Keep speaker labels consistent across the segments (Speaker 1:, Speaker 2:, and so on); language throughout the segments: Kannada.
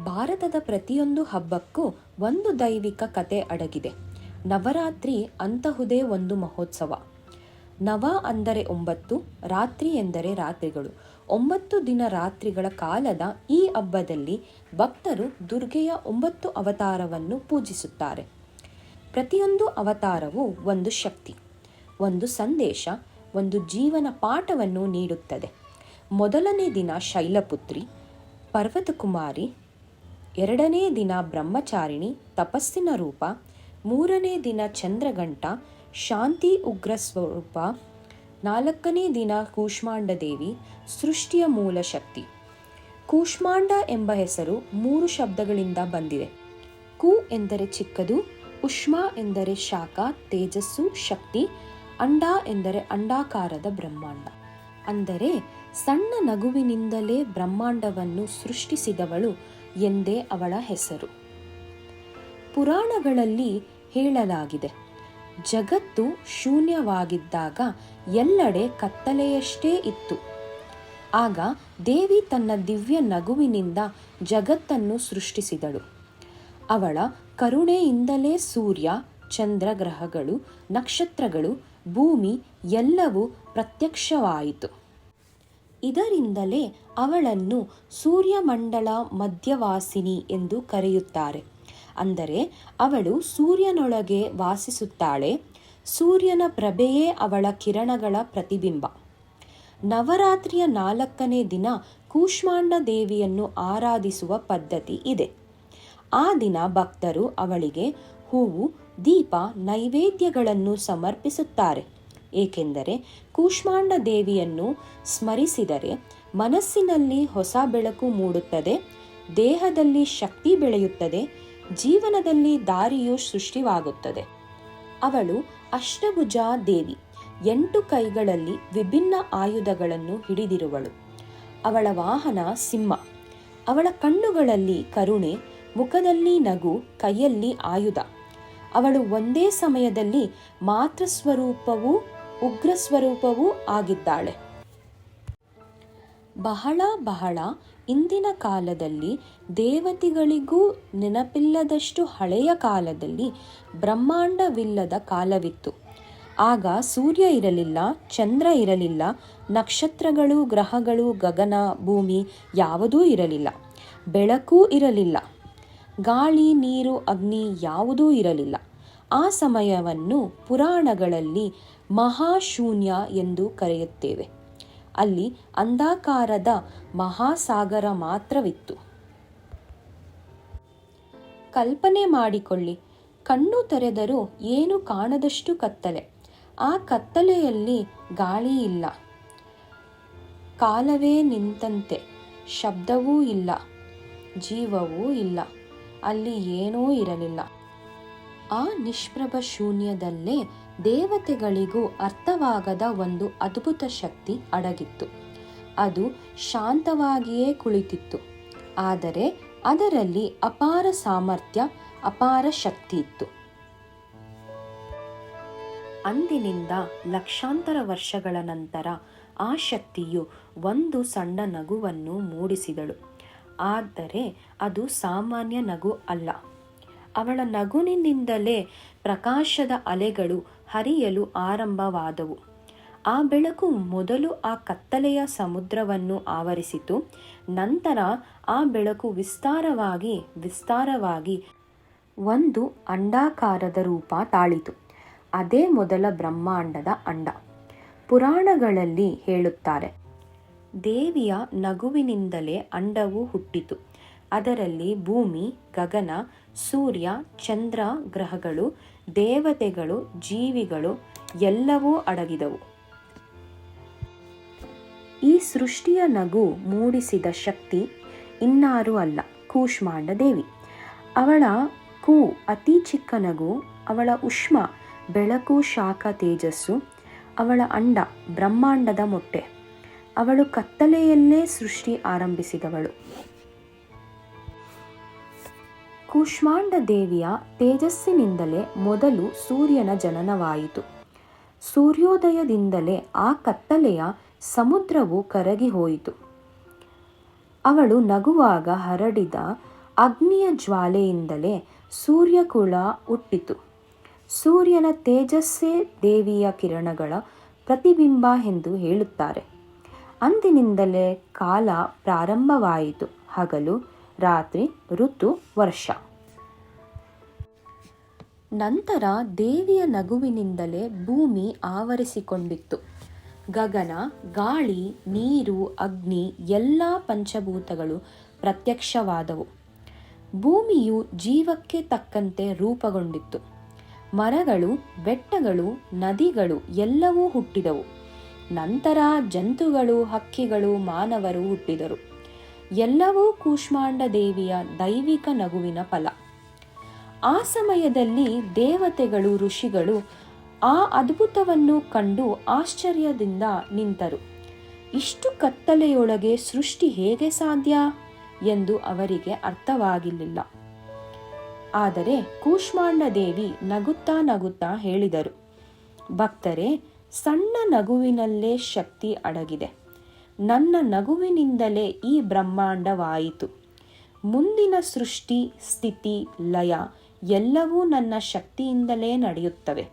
Speaker 1: ಭಾರತದ ಪ್ರತಿಯೊಂದು ಹಬ್ಬಕ್ಕೂ ಒಂದು ದೈವಿಕ ಕತೆ ಅಡಗಿದೆ. ನವರಾತ್ರಿ ಅಂತಹುದೇ ಒಂದು ಮಹೋತ್ಸವ. ನವ ಅಂದರೆ ಒಂಬತ್ತು, ರಾತ್ರಿ ಎಂದರೆ ರಾತ್ರಿಗಳು. ಒಂಬತ್ತು ದಿನ ರಾತ್ರಿಗಳ ಕಾಲದ ಈ ಹಬ್ಬದಲ್ಲಿ ಭಕ್ತರು ದುರ್ಗೆಯ ಒಂಬತ್ತು ಅವತಾರವನ್ನು ಪೂಜಿಸುತ್ತಾರೆ. ಪ್ರತಿಯೊಂದು ಅವತಾರವು ಒಂದು ಶಕ್ತಿ, ಒಂದು ಸಂದೇಶ, ಒಂದು ಜೀವನ ಪಾಠವನ್ನು ನೀಡುತ್ತದೆ. ಮೊದಲನೇ ದಿನ ಶೈಲಪುತ್ರಿ, ಪರ್ವತಕುಮಾರಿ ಎರಡನೇ ದಿನ ಬ್ರಹ್ಮಚಾರಿಣಿ, ತಪಸ್ಸಿನ ರೂಪ. ಮೂರನೇ ದಿನ ಚಂದ್ರಗಂಟ ಶಾಂತಿ ಉಗ್ರ ಸ್ವರೂಪ. ನಾಲ್ಕನೇ ದಿನ ಕೂಷ್ಮಾಂಡ ದೇವಿ, ಸೃಷ್ಟಿಯ ಮೂಲ ಶಕ್ತಿ. ಕೂಷ್ಮಾಂಡ ಎಂಬ ಹೆಸರು ಮೂರು ಶಬ್ದಗಳಿಂದ ಬಂದಿದೆ. ಕು ಎಂದರೆ ಚಿಕ್ಕದು, ಉಷ್ಮ ಎಂದರೆ ಶಾಖ, ತೇಜಸ್ಸು, ಶಕ್ತಿ, ಅಂಡ ಎಂದರೆ ಅಂಡಾಕಾರದ ಬ್ರಹ್ಮಾಂಡ. ಅಂದರೆ ಸಣ್ಣ ನಗುವಿನಿಂದಲೇ ಬ್ರಹ್ಮಾಂಡವನ್ನು ಸೃಷ್ಟಿಸಿದವಳು ಎಂದೇ ಅವಳ ಹೆಸರು. ಪುರಾಣಗಳಲ್ಲಿ ಹೇಳಲಾಗಿದೆ, ಜಗತ್ತು ಶೂನ್ಯವಾಗಿದ್ದಾಗ ಎಲ್ಲೆಡೆ ಕತ್ತಲೆಯಷ್ಟೇ ಇತ್ತು. ಆಗ ದೇವಿ ತನ್ನ ದಿವ್ಯ ನಗುವಿನಿಂದ ಜಗತ್ತನ್ನು ಸೃಷ್ಟಿಸಿದಳು. ಅವಳ ಕರುಣೆಯಿಂದಲೇ ಸೂರ್ಯ, ಚಂದ್ರ ಗ್ರಹಗಳು, ನಕ್ಷತ್ರಗಳು, ಭೂಮಿ ಎಲ್ಲವೂ ಪ್ರತ್ಯಕ್ಷವಾಯಿತು. ಇದರಿಂದಲೇ ಅವಳನ್ನು ಸೂರ್ಯಮಂಡಲ ಮಧ್ಯವಾಸಿನಿ ಎಂದು ಕರೆಯುತ್ತಾರೆ. ಅಂದರೆ ಅವಳು ಸೂರ್ಯನೊಳಗೆ ವಾಸಿಸುತ್ತಾಳೆ, ಸೂರ್ಯನ ಪ್ರಭೆಯೇ ಅವಳ ಕಿರಣಗಳ ಪ್ರತಿಬಿಂಬ. ನವರಾತ್ರಿಯ ನಾಲ್ಕನೇ ದಿನ ಕೂಷ್ಮಾಂಡ ದೇವಿಯನ್ನು ಆರಾಧಿಸುವ ಪದ್ಧತಿ ಇದೆ. ಆ ದಿನ ಭಕ್ತರು ಅವಳಿಗೆ ಹೂವು, ದೀಪ, ನೈವೇದ್ಯಗಳನ್ನು ಸಮರ್ಪಿಸುತ್ತಾರೆ. ಏಕೆಂದರೆ ಕೂಷ್ಮಾಂಡ ದೇವಿಯನ್ನು ಸ್ಮರಿಸಿದರೆ ಮನಸ್ಸಿನಲ್ಲಿ ಹೊಸ ಬೆಳಕು ಮೂಡುತ್ತದೆ, ದೇಹದಲ್ಲಿ ಶಕ್ತಿ ಬೆಳೆಯುತ್ತದೆ, ಜೀವನದಲ್ಲಿ ದಾರಿಯು ಸೃಷ್ಟಿವಾಗುತ್ತದೆ. ಅವಳು ಅಷ್ಟಭುಜ ದೇವಿ, ಎಂಟು ಕೈಗಳಲ್ಲಿ ವಿಭಿನ್ನ ಆಯುಧಗಳನ್ನು ಹಿಡಿದಿರುವಳು. ಅವಳ ವಾಹನ ಸಿಂಹ, ಅವಳ ಕಣ್ಣುಗಳಲ್ಲಿ ಕರುಣೆ, ಮುಖದಲ್ಲಿ ನಗು, ಕೈಯಲ್ಲಿ ಆಯುಧ. ಅವಳು ಒಂದೇ ಸಮಯದಲ್ಲಿ ಮಾತೃಸ್ವರೂಪವೂ ಉಗ್ರ ಸ್ವರೂಪವೂ ಆಗಿದ್ದಾಳೆ. ಬಹಳ ಬಹಳ ಇಂದಿನ ಕಾಲದಲ್ಲಿ ದೇವತೆಗಳಿಗೂ ನೆನಪಿಲ್ಲದಷ್ಟು ಹಳೆಯ ಕಾಲದಲ್ಲಿ ಬ್ರಹ್ಮಾಂಡವಿಲ್ಲದ ಕಾಲವಿತ್ತು. ಆಗ ಸೂರ್ಯ ಇರಲಿಲ್ಲ, ಚಂದ್ರ ಇರಲಿಲ್ಲ, ನಕ್ಷತ್ರಗಳು, ಗ್ರಹಗಳು, ಗಗನ, ಭೂಮಿ ಯಾವುದೂ ಇರಲಿಲ್ಲ. ಬೆಳಕೂ ಇರಲಿಲ್ಲ. ಗಾಳಿ, ನೀರು, ಅಗ್ನಿ ಯಾವುದೂ ಇರಲಿಲ್ಲ. ಆ ಸಮಯವನ್ನು ಪುರಾಣಗಳಲ್ಲಿ ಮಹಾಶೂನ್ಯ ಎಂದು ಕರೆಯುತ್ತೇವೆ. ಅಲ್ಲಿ ಅಂಧಾಕಾರದ ಮಹಾಸಾಗರ ಮಾತ್ರವಿತ್ತು. ಕಲ್ಪನೆ ಮಾಡಿಕೊಳ್ಳಿ, ಕಣ್ಣು ತೆರೆದರೂ ಏನು ಕಾಣದಷ್ಟು ಕತ್ತಲೆ. ಆ ಕತ್ತಲೆಯಲ್ಲಿ ಗಾಳಿ ಇಲ್ಲ. ಕಾಲವೇ ನಿಂತಂತೆ, ಶಬ್ದವೂ ಇಲ್ಲ, ಜೀವವೂ ಇಲ್ಲ, ಅಲ್ಲಿ ಏನೂ ಇರಲಿಲ್ಲ. ಆ ನಿಷ್ಪ್ರಭ ಶೂನ್ಯದಲ್ಲೇ ದೇವತೆಗಳಿಗೂ ಅರ್ಥವಾಗದ ಒಂದು ಅದ್ಭುತ ಶಕ್ತಿ ಅಡಗಿತ್ತು. ಅದು ಶಾಂತವಾಗಿಯೇ ಕುಳಿತಿತ್ತು. ಆದರೆ ಅದರಲ್ಲಿ ಅಪಾರ ಸಾಮರ್ಥ್ಯ, ಅಪಾರ ಶಕ್ತಿ ಇತ್ತು. ಅಂದಿನಿಂದ ಲಕ್ಷಾಂತರ ವರ್ಷಗಳ ನಂತರ ಆ ಶಕ್ತಿಯು ಒಂದು ಸಣ್ಣ ನಗುವನ್ನು ಮೂಡಿಸಿದಳು. ಆದರೆ ಅದು ಸಾಮಾನ್ಯ ನಗು ಅಲ್ಲ. ಅವಳ ನಗುವಿನಿಂದಲೇ ಪ್ರಕಾಶದ ಅಲೆಗಳು ಹರಿಯಲು ಆರಂಭವಾದವು. ಆ ಬೆಳಕು ಮೊದಲು ಆ ಕತ್ತಲೆಯ ಸಮುದ್ರವನ್ನು ಆವರಿಸಿತು, ನಂತರ ಆ ಬೆಳಕು ವಿಸ್ತಾರವಾಗಿ ವಿಸ್ತಾರವಾಗಿ ಒಂದು ಅಂಡಾಕಾರದ ರೂಪ ತಾಳಿತು. ಅದೇ ಮೊದಲ ಬ್ರಹ್ಮಾಂಡದ ಅಂಡ. ಪುರಾಣಗಳಲ್ಲಿ ಹೇಳುತ್ತಾರೆ, ದೇವಿಯ ನಗುವಿನಿಂದಲೇ ಅಂಡವು ಹುಟ್ಟಿತು. ಅದರಲ್ಲಿ ಭೂಮಿ, ಗಗನ, ಸೂರ್ಯ, ಚಂದ್ರ ಗ್ರಹಗಳು, ದೇವತೆಗಳು, ಜೀವಿಗಳು ಎಲ್ಲವೂ ಅಡಗಿದವು. ಈ ಸೃಷ್ಟಿಯ ನಗು ಮೂಡಿಸಿದ ಶಕ್ತಿ ಇನ್ನಾರೂ ಅಲ್ಲ, ಕೂಷ್ಮಾಂಡ ದೇವಿ. ಅವಳ ಕೂ ಅತಿ ಚಿಕ್ಕ ನಗು, ಅವಳ ಉಷ್ಮ, ಬೆಳಕು, ಶಾಖ, ತೇಜಸ್ಸು, ಅವಳ ಅಂಡ, ಬ್ರಹ್ಮಾಂಡದ ಮೊಟ್ಟೆ. ಅವಳು ಕತ್ತಲೆಯಲ್ಲೇ ಸೃಷ್ಟಿ ಆರಂಭಿಸಿದವಳು. ಕೂಷ್ಮಾಂಡ ದೇವಿಯ ತೇಜಸ್ಸಿನಿಂದಲೇ ಮೊದಲು ಸೂರ್ಯನ ಜನನವಾಯಿತು. ಸೂರ್ಯೋದಯದಿಂದಲೇ ಆ ಕತ್ತಲೆಯ ಸಮುದ್ರವು ಕರಗಿ ಹೋಯಿತು. ಅವಳು ನಗುವಾಗ ಹರಡಿದ ಅಗ್ನಿಯ ಜ್ವಾಲೆಯಿಂದಲೇ ಸೂರ್ಯಕುಳ ಹುಟ್ಟಿತು. ಸೂರ್ಯನ ತೇಜಸ್ಸೇ ದೇವಿಯ ಕಿರಣಗಳ ಪ್ರತಿಬಿಂಬ ಎಂದು ಹೇಳುತ್ತಾರೆ. ಅಂದಿನಿಂದಲೇ ಕಾಲ ಪ್ರಾರಂಭವಾಯಿತು. ಹಗಲು ರಾತ್ರಿ ಋತು ವರ್ಷ. ನಂತರ ದೇವಿಯ ನಗುವಿನಿಂದಲೇ ಭೂಮಿ ಆವರಿಸಿಕೊಂಡಿತ್ತು. ಗಗನ, ಗಾಳಿ, ನೀರು, ಅಗ್ನಿ ಎಲ್ಲ ಪಂಚಭೂತಗಳು ಪ್ರತ್ಯಕ್ಷವಾದವು. ಭೂಮಿಯು ಜೀವಕ್ಕೆ ತಕ್ಕಂತೆ ರೂಪಗೊಂಡಿತ್ತು. ಮರಗಳು, ಬೆಟ್ಟಗಳು, ನದಿಗಳು ಎಲ್ಲವೂ ಹುಟ್ಟಿದವು. ನಂತರ ಜಂತುಗಳು, ಹಕ್ಕಿಗಳು, ಮಾನವರು ಹುಟ್ಟಿದರು. ಎಲ್ಲವೂ ಕೂಷ್ಮಾಂಡ ದೇವಿಯ ದೈವಿಕ ನಗುವಿನ ಫಲ. ಆ ಸಮಯದಲ್ಲಿ ದೇವತೆಗಳು, ಋಷಿಗಳು ಆ ಅದ್ಭುತವನ್ನು ಕಂಡು ಆಶ್ಚರ್ಯದಿಂದ ನಿಂತರು. ಇಷ್ಟು ಕತ್ತಲೆಯೊಳಗೆ ಸೃಷ್ಟಿ ಹೇಗೆ ಸಾಧ್ಯ? ಎಂದು ಅವರಿಗೆ ಅರ್ಥವಾಗಿರಲಿಲ್ಲ ಆದರೆ ಕೂಷ್ಮಾಂಡ ದೇವಿ ನಗುತ್ತಾ ನಗುತ್ತಾ ಹೇಳಿದರು. ಭಕ್ತರೇ, ಸಣ್ಣ ನಗುವಿನಲ್ಲೇ ಶಕ್ತಿ ಅಡಗಿದೆ. ನನ್ನ ನಗುವಿನಿಂದಲೇ ಈ ಬ್ರಹ್ಮಾಂಡವಾಯಿತು. ಮುಂದಿನ ಸೃಷ್ಟಿ, ಸ್ಥಿತಿ, ಲಯ ಎಲ್ಲವೂ ನನ್ನ ಶಕ್ತಿಯಿಂದಲೇ ನಡೆಯುತ್ತವೆ.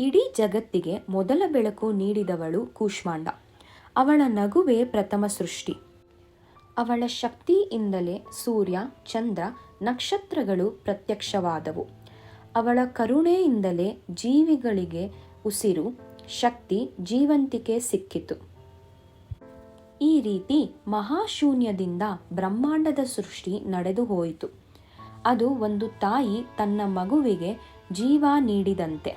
Speaker 1: ಇಡೀ ಜಗತ್ತಿಗೆ ಮೊದಲ ಬೆಳಕು ನೀಡಿದವಳು ಕೂಷ್ಮಾಂಡ. ಅವಳ ನಗುವೇ ಪ್ರಥಮ ಸೃಷ್ಟಿ. ಅವಳ ಶಕ್ತಿಯಿಂದಲೇ ಸೂರ್ಯ, ಚಂದ್ರ, ನಕ್ಷತ್ರಗಳು ಪ್ರತ್ಯಕ್ಷವಾದವು. ಅವಳ ಕರುಣೆಯಿಂದಲೇ ಜೀವಿಗಳಿಗೆ ಉಸಿರು, ಶಕ್ತಿ, ಜೀವಂತಿಕೆ ಸಿಕ್ಕಿತು. ಈ ರೀತಿ ಮಹಾಶೂನ್ಯದಿಂದ ಬ್ರಹ್ಮಾಂಡದ ಸೃಷ್ಟಿ ನಡೆದು ಹೋಯಿತು. ಅದು ಒಂದು ತಾಯಿ ತನ್ನ ಮಗುವಿಗೆ ಜೀವ ನೀಡಿದಂತೆ.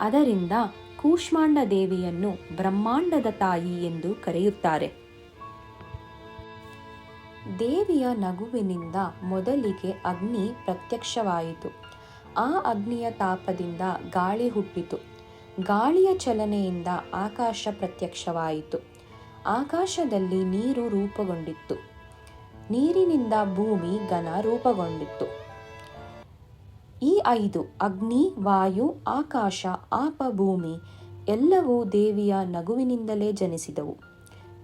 Speaker 1: ಅದರಿಂದ ಕೂಷ್ಮಾಂಡ ದೇವಿಯನ್ನು ಬ್ರಹ್ಮಾಂಡದ ತಾಯಿ ಎಂದು ಕರೆಯುತ್ತಾರೆ. ದೇವಿಯ ನಗುವಿನಿಂದ ಮೊದಲಿಗೆ ಅಗ್ನಿ ಪ್ರತ್ಯಕ್ಷವಾಯಿತು. ಆ ಅಗ್ನಿಯ ತಾಪದಿಂದ ಗಾಳಿ ಹುಟ್ಟಿತು. ಗಾಳಿಯ ಚಲನೆಯಿಂದ ಆಕಾಶ ಪ್ರತ್ಯಕ್ಷವಾಯಿತು. ಆಕಾಶದಲ್ಲಿ ನೀರು ರೂಪುಗೊಂಡಿತ್ತು. ನೀರಿನಿಂದ ಭೂಮಿ ಘನ ರೂಪುಗೊಂಡಿತ್ತು. ಈ ಐದು, ಅಗ್ನಿ, ವಾಯು, ಆಕಾಶ, ಆಪ, ಭೂಮಿ ಎಲ್ಲವೂ ದೇವಿಯ ನಗುವಿನಿಂದಲೇ ಜನಿಸಿದವು.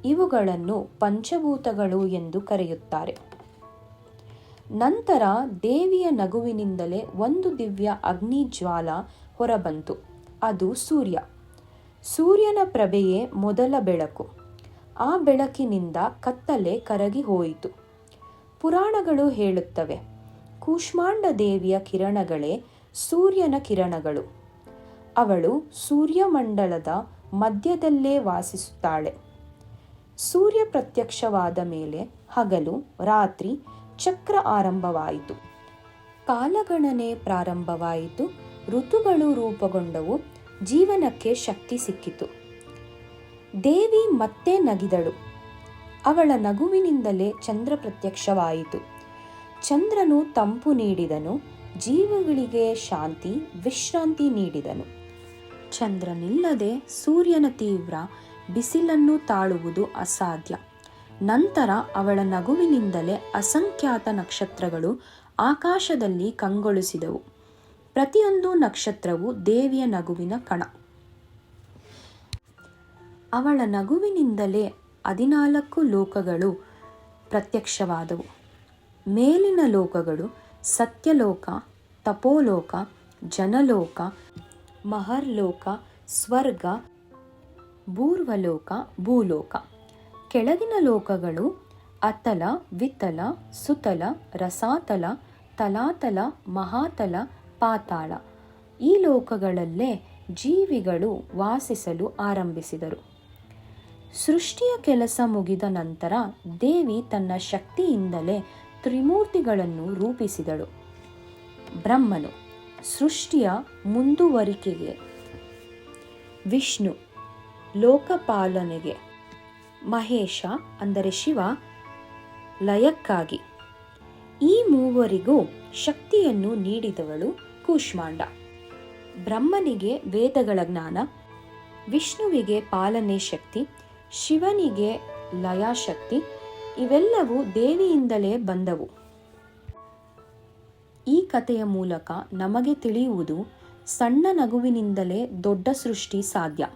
Speaker 1: ಇವುಗಳನ್ನು ಪಂಚಭೂತಗಳು ಎಂದು ಕರೆಯುತ್ತಾರೆ. ನಂತರ ದೇವಿಯ ನಗುವಿನಿಂದಲೇ ಒಂದು ದಿವ್ಯ ಅಗ್ನಿ ಜ್ವಾಲ ಹೊರಬಂತು. ಅದು ಸೂರ್ಯ. ಸೂರ್ಯನ ಪ್ರಭೆಯೇ ಮೊದಲ ಬೆಳಕು. ಆ ಬೆಳಕಿನಿಂದ ಕತ್ತಲೆ ಕರಗಿ ಹೋಯಿತು. ಪುರಾಣಗಳು ಹೇಳುತ್ತವೆ, ಕೂಷ್ಮಾಂಡ ದೇವಿಯ ಕಿರಣಗಳೇ ಸೂರ್ಯನ ಕಿರಣಗಳು. ಅವಳು ಸೂರ್ಯಮಂಡಲದ ಮಧ್ಯದಲ್ಲೇ ವಾಸಿಸುತ್ತಾಳೆ. ಸೂರ್ಯ ಪ್ರತ್ಯಕ್ಷವಾದ ಮೇಲೆ ಹಗಲು, ರಾತ್ರಿ ಚಕ್ರ ಆರಂಭವಾಯಿತು. ಕಾಲಗಣನೆ ಪ್ರಾರಂಭವಾಯಿತು, ಋತುಗಳು ರೂಪುಗೊಂಡವು, ಜೀವನಕ್ಕೆ ಶಕ್ತಿ ಸಿಕ್ಕಿತು. ದೇವಿ ಮತ್ತೆ ನಗಿದಳು. ಅವಳ ನಗುವಿನಿಂದಲೇ ಚಂದ್ರ ಪ್ರತ್ಯಕ್ಷವಾಯಿತು. ಚಂದ್ರನು ತಂಪು ನೀಡಿದನು, ಜೀವಗಳಿಗೆ ಶಾಂತಿ, ವಿಶ್ರಾಂತಿ ನೀಡಿದನು. ಚಂದ್ರನಿಲ್ಲದೆ ಸೂರ್ಯನ ತೀವ್ರ ಬಿಸಿಲನ್ನು ತಾಳುವುದು ಅಸಾಧ್ಯ. ನಂತರ ಅವಳ ನಗುವಿನಿಂದಲೇ ಅಸಂಖ್ಯಾತ ನಕ್ಷತ್ರಗಳು ಆಕಾಶದಲ್ಲಿ ಕಂಗೊಳಿಸಿದವು. ಪ್ರತಿಯೊಂದು ನಕ್ಷತ್ರವು ದೇವಿಯ ನಗುವಿನ ಕಣ. ಅವಳ ನಗುವಿನಿಂದಲೇ ಹದಿನಾಲ್ಕು ಲೋಕಗಳು ಪ್ರತ್ಯಕ್ಷವಾದವು. ಮೇಲಿನ ಲೋಕಗಳು ಸತ್ಯಲೋಕ, ತಪೋಲೋಕ, ಜನಲೋಕ, ಮಹರ್ಲೋಕ, ಸ್ವರ್ಗ, ಭೂರ್ವಲೋಕ, ಭೂಲೋಕ. ಕೆಳಗಿನ ಲೋಕಗಳು ಅತಲ, ವಿತಲ, ಸುತಲ, ರಸಾತಲ, ತಲಾತಲ, ಮಹಾತಲ, ಪಾತಾಳ. ಈ ಲೋಕಗಳಲ್ಲೇ ಜೀವಿಗಳು ವಾಸಿಸಲು ಆರಂಭಿಸಿದರು. ಸೃಷ್ಟಿಯ ಕೆಲಸ ಮುಗಿದ ನಂತರ ದೇವಿ ತನ್ನ ಶಕ್ತಿಯಿಂದಲೇ ತ್ರಿಮೂರ್ತಿಗಳನ್ನು ರೂಪಿಸಿದಳು. ಬ್ರಹ್ಮನು, ಸೃಷ್ಟಿಯ ಮುಂದುವರಿಕೆಗೆ, ವಿಷ್ಣು, ಲೋಕಪಾಲನೆಗೆ, ಮಹೇಶ, ಅಂದರೆ ಶಿವ, ಲಯಕ್ಕಾಗಿ, ಈ ಮೂವರಿಗೂ ಶಕ್ತಿಯನ್ನು ನೀಡಿದವಳು ಕೂಷ್ಮಾಂಡ. ಬ್ರಹ್ಮನಿಗೆ ವೇದಗಳ ಜ್ಞಾನ, ವಿಷ್ಣುವಿಗೆ ಪಾಲನೆ ಶಕ್ತಿ ಶಿವನಿಗೆ ಲಯಾಶಕ್ತಿ, ಇವೆಲ್ಲವೂ ದೇವಿಯಿಂದಲೇ ಬಂದವು. ಈ ಕಥೆಯ ಮೂಲಕ ನಮಗೆ ತಿಳಿಯುವುದು ಸಣ್ಣ ನಗುವಿನಿಂದಲೇ ದೊಡ್ಡ ಸೃಷ್ಟಿ ಸಾಧ್ಯ.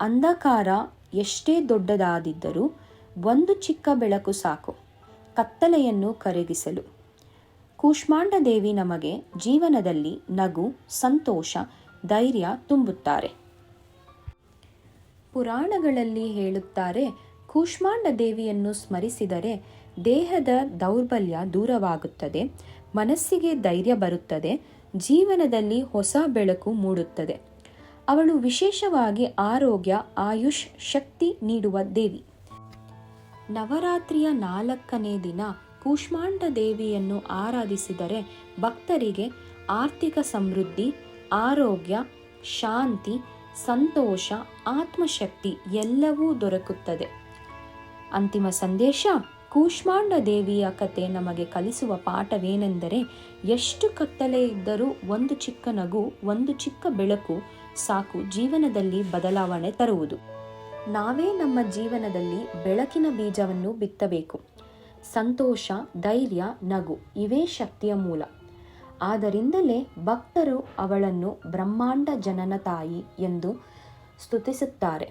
Speaker 1: ಅಂಧಕಾರ ಎಷ್ಟೇ ದೊಡ್ಡದಾದಿದ್ದರೂ ಒಂದು ಚಿಕ್ಕ ಬೆಳಕು ಸಾಕು, ಕತ್ತಲೆಯನ್ನು ಕರಗಿಸಲು. ಕೂಷ್ಮಾಂಡ ದೇವಿ ನಮಗೆ ಜೀವನದಲ್ಲಿ ನಗು, ಸಂತೋಷ, ಧೈರ್ಯ ತುಂಬುತ್ತಾರೆ. ಪುರಾಣಗಳಲ್ಲಿ ಹೇಳುತ್ತಾರೆ, ಕೂಷ್ಮಾಂಡ ದೇವಿಯನ್ನು ಸ್ಮರಿಸಿದರೆ ದೇಹದ ದೌರ್ಬಲ್ಯ ದೂರವಾಗುತ್ತದೆ, ಮನಸ್ಸಿಗೆ ಧೈರ್ಯ ಬರುತ್ತದೆ, ಜೀವನದಲ್ಲಿ ಹೊಸ ಬೆಳಕು ಮೂಡುತ್ತದೆ. ಅವಳು ವಿಶೇಷವಾಗಿ ಆರೋಗ್ಯ, ಆಯುಷ್, ಶಕ್ತಿ ನೀಡುವ ದೇವಿ. ನವರಾತ್ರಿಯ ನಾಲ್ಕನೇ ದಿನ ಕೂಷ್ಮಾಂಡ ದೇವಿಯನ್ನು ಆರಾಧಿಸಿದರೆ ಭಕ್ತರಿಗೆ ಆರ್ಥಿಕ ಸಮೃದ್ಧಿ, ಆರೋಗ್ಯ, ಶಾಂತಿ ಸಂತೋಷ, ಆತ್ಮಶಕ್ತಿ ಎಲ್ಲವೂ ದೊರಕುತ್ತದೆ. ಅಂತಿಮ ಸಂದೇಶ, ಕೂಷ್ಮಾಂಡ ದೇವಿಯ ಕತೆ ನಮಗೆ ಕಲಿಸುವ ಪಾಠವೇನೆಂದರೆ, ಎಷ್ಟು ಕತ್ತಲೆ ಇದ್ದರೂ ಒಂದು ಚಿಕ್ಕ ನಗು, ಒಂದು ಚಿಕ್ಕ ಬೆಳಕು ಸಾಕು ಜೀವನದಲ್ಲಿ ಬದಲಾವಣೆ ತರುವುದು. ನಾವೇ ನಮ್ಮ ಜೀವನದಲ್ಲಿ ಬೆಳಕಿನ ಬೀಜವನ್ನು ಬಿತ್ತಬೇಕು. ಸಂತೋಷ, ಧೈರ್ಯ, ನಗು ಇವೇ ಶಕ್ತಿಯ ಮೂಲ. ಆದ್ದರಿಂದಲೇ ಭಕ್ತರು ಅವಳನ್ನು ಬ್ರಹ್ಮಾಂಡ ಜನನ ತಾಯಿ ಎಂದು ಸ್ತುತಿಸುತ್ತಾರೆ.